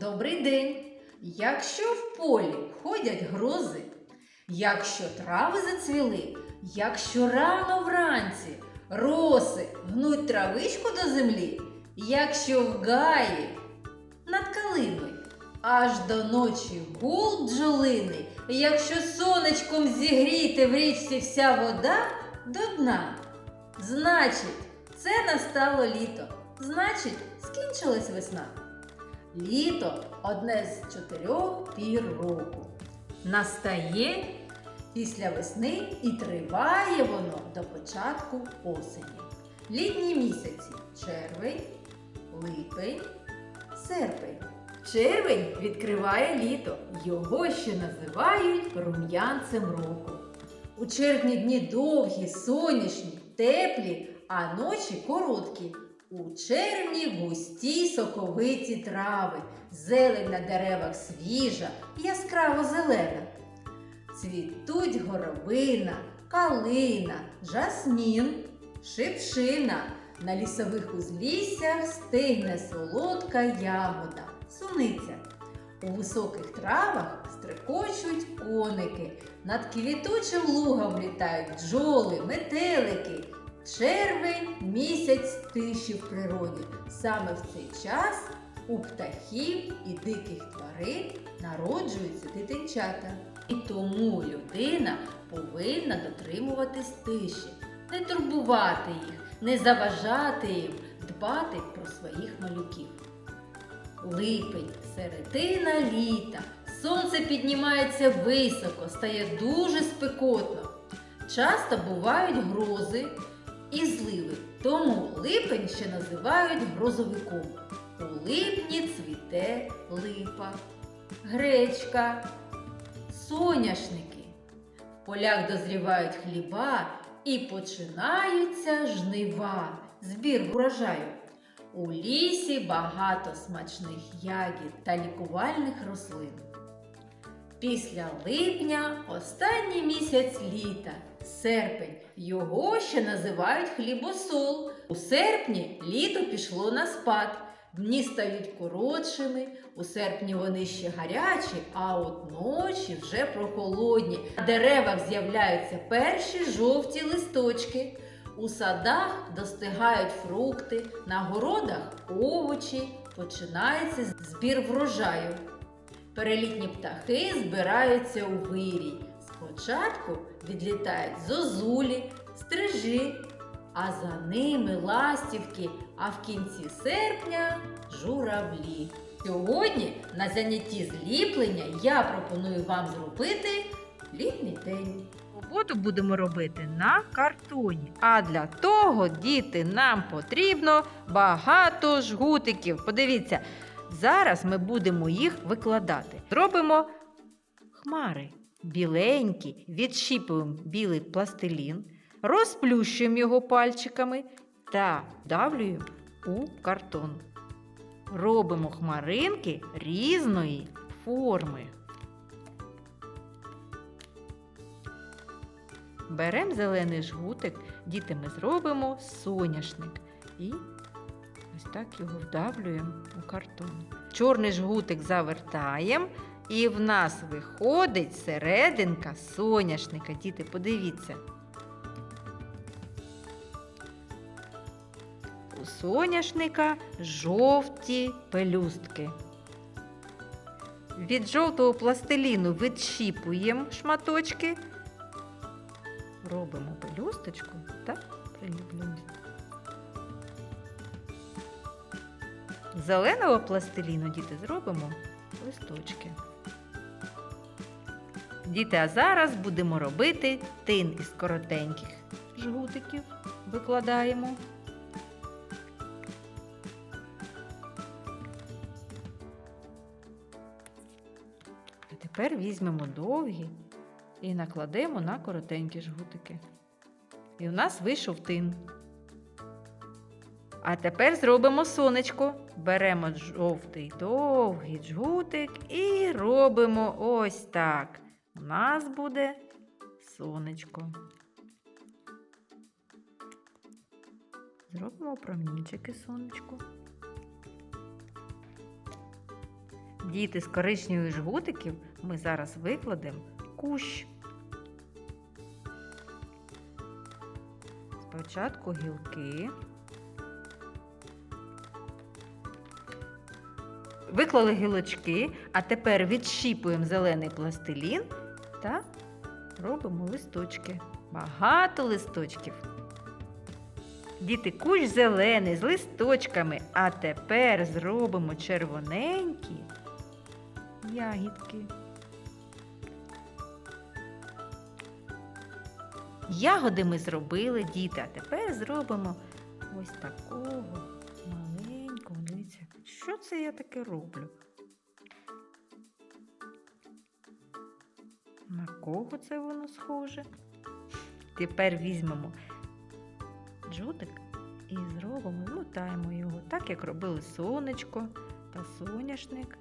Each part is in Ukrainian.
Добрий день! Якщо в полі ходять грози, якщо трави зацвіли, якщо рано вранці роси гнуть травичку до землі, якщо в гаї над калиною аж до ночі гул бджолиний, якщо сонечком зігріти в річці вся вода до дна, значить, це настало літо, значить, скінчилась весна. Літо одне з чотирьох пір року. Настає після весни і триває воно до початку осені. Літні місяці червень, липень, серпень. Червень відкриває літо. Його ще називають рум'янцем року. У червні дні довгі, сонячні, теплі, а ночі короткі. У червні густі соковиті трави, зелень на деревах свіжа, яскраво зелена. Цвітуть горобина, калина, жасмін, шипшина. На лісових узліссях стигне солодка ягода, суниця. У високих травах стрекочуть коники, над квітучим лугом літають бджоли, метелики. Червень місяць тиші в природі. Саме в цей час у птахів і диких тварин народжуються дитинчата. І тому людина повинна дотримуватись тиші, не турбувати їх, не заважати їм, дбати про своїх малюків. Липень, середина літа. Сонце піднімається високо, стає дуже спекотно. Часто бувають грози і зливи, тому липень ще називають грозовиком. У липні цвіте липа, гречка, соняшники. В полях дозрівають хліба і починаються жнива, збір врожаю. У лісі багато смачних ягід та лікувальних рослин. Після липня останній місяць літа, серпень. Його ще називають хлібосол. У серпні літо пішло на спад. Дні стають коротшими, у серпні вони ще гарячі, а от ночі вже прохолодні. На деревах з'являються перші жовті листочки. У садах достигають фрукти, на городах овочі, починається збір врожаю. Перелітні птахи збираються у вирій. Спочатку відлітають зозулі, стрижі, а за ними ластівки, а в кінці серпня журавлі. Сьогодні на занятті зліплення я пропоную вам зробити літній день. Роботу будемо робити на картоні. А для того, діти, нам потрібно багато жгутиків. Подивіться, зараз ми будемо їх викладати. Зробимо хмари біленькі, відщіпуємо білий пластилін, розплющуємо його пальчиками та вдавлюємо у картон. Робимо хмаринки різної форми. Беремо зелений жгутик, діти, ми зробимо соняшник і ось так його вдавлюємо у картон. Чорний жгутик завертаємо, і в нас виходить серединка соняшника. Діти, подивіться. У соняшника жовті пелюстки. Від жовтого пластиліну відщіпуємо шматочки робимо пелюсточку та приліплюємо. Зеленого пластиліну діти зробимо листочки. Діти, а зараз будемо робити тин із коротеньких жгутиків. Викладаємо. А тепер візьмемо довгі і накладемо на коротенькі жгутики. І у нас вийшов тин. А тепер зробимо сонечко. Беремо жовтий довгий жгутик і робимо ось так. У нас буде сонечко. Зробимо промінчики сонечку. Діти з коричневих жгутиків ми зараз викладемо кущ. Спочатку гілки. Виклали гілочки, а тепер відщіпуємо зелений пластилін та робимо листочки. Багато листочків. Діти, кущ зелений з листочками, а тепер зробимо червоненькі ягідки. Ягоди ми зробили, діти, а тепер зробимо ось такого маленького. Що це я таке роблю? Кого це воно схоже? Тепер візьмемо джутик і зробимо, змотаємо його, так як робили сонечко та соняшник.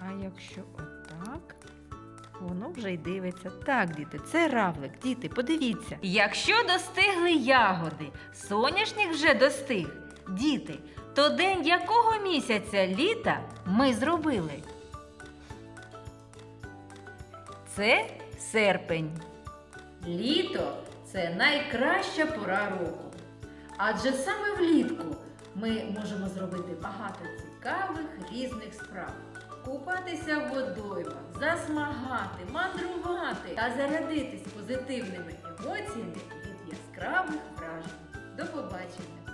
А якщо отак, воно вже й дивиться. Так, діти, це равлик. Діти, подивіться. Якщо достигли ягоди, соняшник вже достиг. Діти, то день якого місяця літа ми зробили? Це серпень. Літо це найкраща пора року. Адже саме влітку ми можемо зробити багато цікавих різних справ. Купатися в водоймах, засмагати, мандрувати та зарядитись позитивними емоціями від яскравих вражень. До побачення!